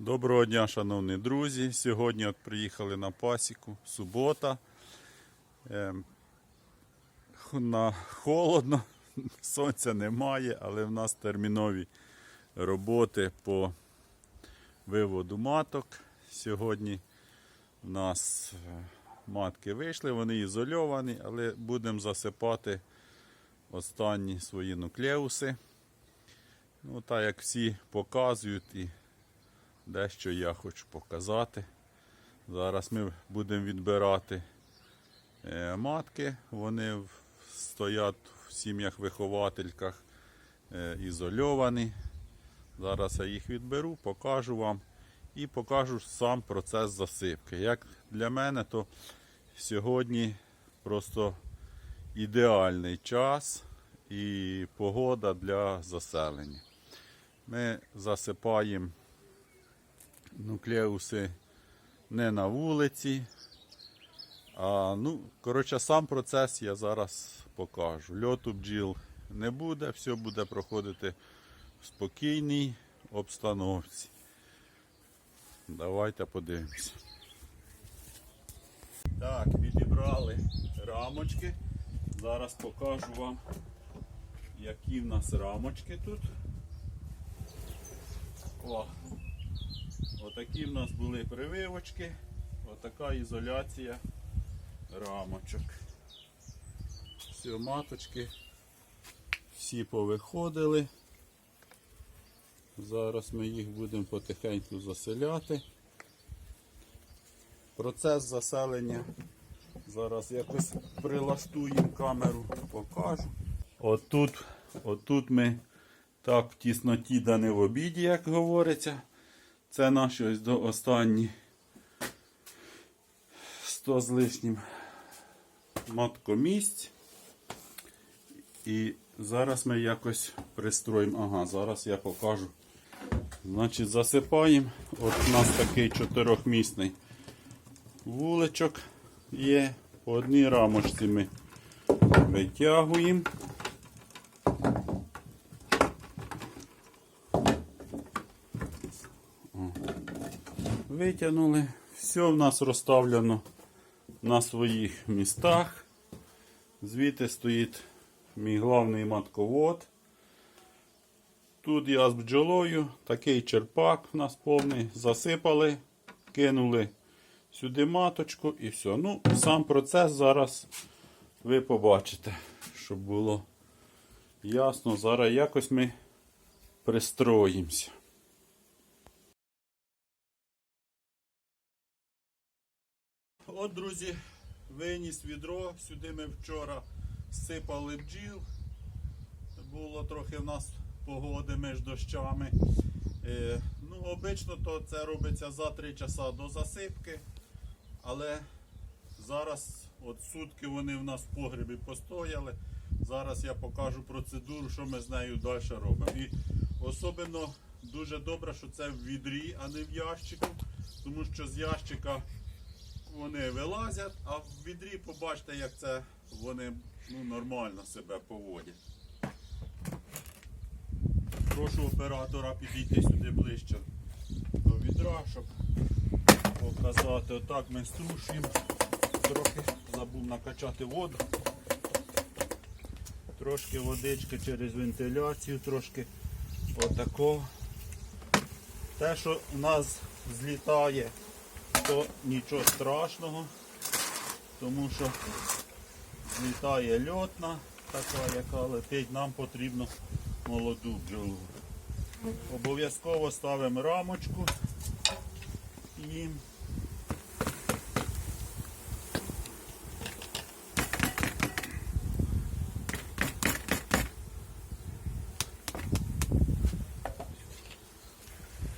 Доброго дня, шановні друзі. Сьогодні от приїхали на пасіку, субота. Ем, на холодно, сонця немає, але в нас термінові роботи по виводу маток. Сьогодні в нас е, матки вийшли, вони ізольовані, але будемо засипати останні свої нуклеуси. Ну, так як всі показують і дещо я хочу показати. Зараз ми будемо відбирати е, матки. Вони стоять в сім'ях-виховательках е, ізольовані. Зараз я їх відберу, покажу вам і покажу сам процес засипки. Як для мене, то сьогодні просто ідеальний час і погода для заселення. Ми засипаємо нуклеуси не на вулиці. А, ну, коротше, сам процес я зараз покажу. Льоту бджіл не буде, все буде проходити в спокійній обстановці. Давайте подивимося. Так, відібрали рамочки. Зараз покажу вам, які в нас рамочки тут. О, Отакі в нас були прививочки, отака ізоляція рамочок. Все, маточки всі повиходили. Зараз ми їх будемо потихеньку заселяти. Процес заселення. Зараз якось прилаштуємо камеру, покажу. Отут, отут ми так в тісноті да не в обіді, як говориться. Це наші ось до останні 100 з лишнім маткомісць. І зараз ми якось пристроїмо. Ага, зараз я покажу. Значить, засипаємо. От у нас такий чотирьохмісний вуличок є. По одній рамочці ми витягуємо. Витягнули. Все в нас розставлено на своїх містах. Звідти стоїть мій головний матковод. Тут я з бджолою, такий черпак у нас повний. Засипали, кинули сюди маточку і все. Ну, сам процес зараз ви побачите, щоб було ясно. Зараз якось ми пристроїмося. От, друзі, виніс відро. Сюди ми вчора сипали бджіл. Було трохи в нас погоди між дощами. Е, ну, обично то це робиться за 3 часа до засипки. Але зараз от сутки вони в нас в погребі постояли. Зараз я покажу процедуру, що ми з нею далі робимо. І особливо дуже добре, що це в відрі, а не в ящику, тому що з ящика вони вилазять, а в відрі побачите, як це вони ну, нормально себе поводять. Прошу оператора підійти сюди ближче до відра, щоб показати. Отак ми струшуємо. Трохи забув накачати воду. Трошки водички через вентиляцію, трошки отако. Те, що у нас злітає, то нічого страшного, тому що злітає льотна, така, яка летить, нам потрібно молоду бджолу. Обов'язково ставимо рамочку і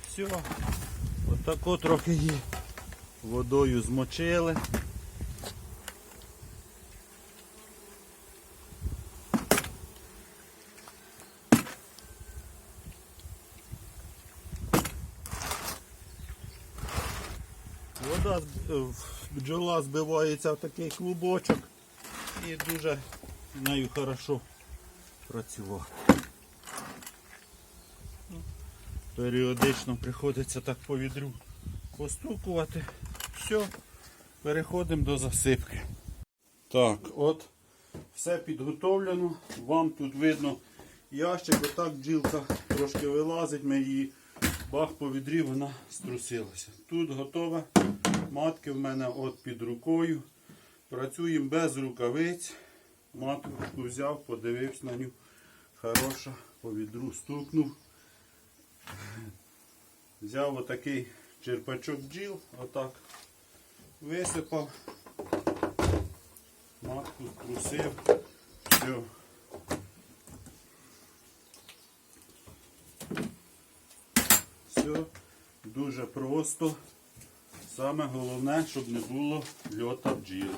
все. Отако трохи її водою змочили. Вода е, бджола збивається в такий клубочок і дуже нею хорошо працювати. Періодично приходиться так по відру постукувати. Все, переходимо до засипки. Так, от все підготовлено. Вам тут видно ящик, отак бджілка трошки вилазить, ми її бах по відрі, вона струсилася. Тут готова. Матки в мене от під рукою. Працюємо без рукавиць. Матку взяв, подивився на нього. Хороша, по відру стукнув. Взяв отакий черпачок бджіл, отак висипав. Матку трусив. Все. Все дуже просто. Саме головне, щоб не було льота бджіл.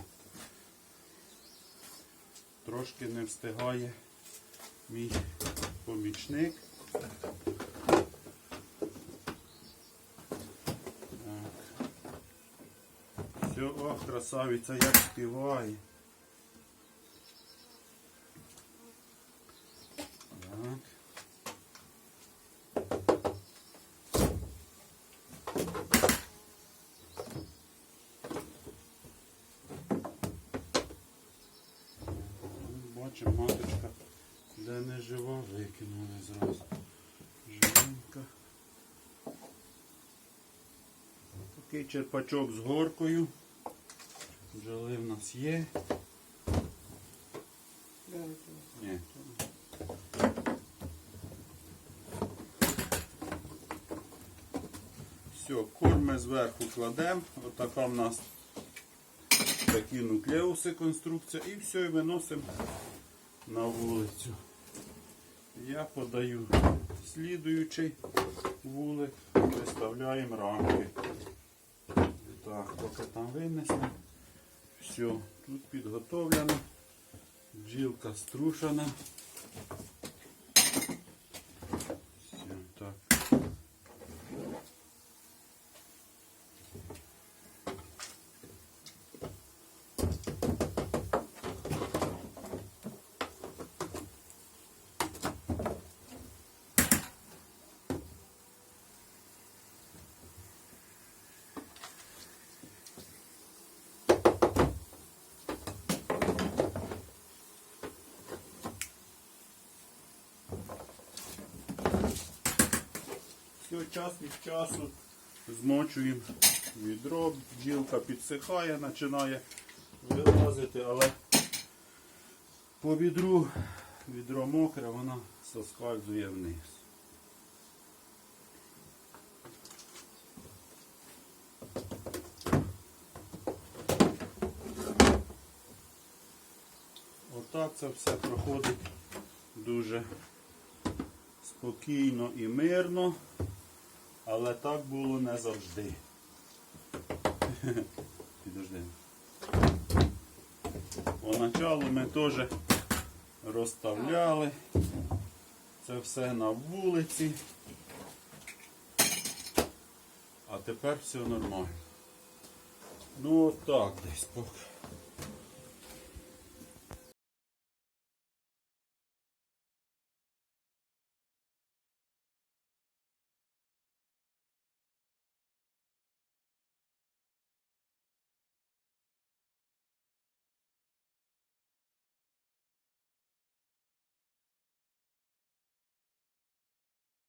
Трошки не встигає мій помічник. Все, о, красавиця як співає. Бачимо, маточка, де не жива, викинули зразу. Живенька. Такий черпачок з горкою. Бджоли в нас є. Ні. Все, корм ми зверху кладемо. Отака в нас такі нуклеуси конструкція. І все, і виносимо на вулицю. Я подаю слідуючий вулик, виставляємо рамки. Так, поки там винесемо. Все, тут підготовлено. Бджілка струшена. Все, так. Все, час від часу змочуємо відро, бджілка підсихає, починає вилазити, але по відру відро мокре, вона соскальзує вниз. Отак це все проходить дуже спокійно і мирно, але так було не завжди. Підожди. Поначалу ми теж розставляли це все на вулиці, а тепер все нормально. Ну отак десь поки.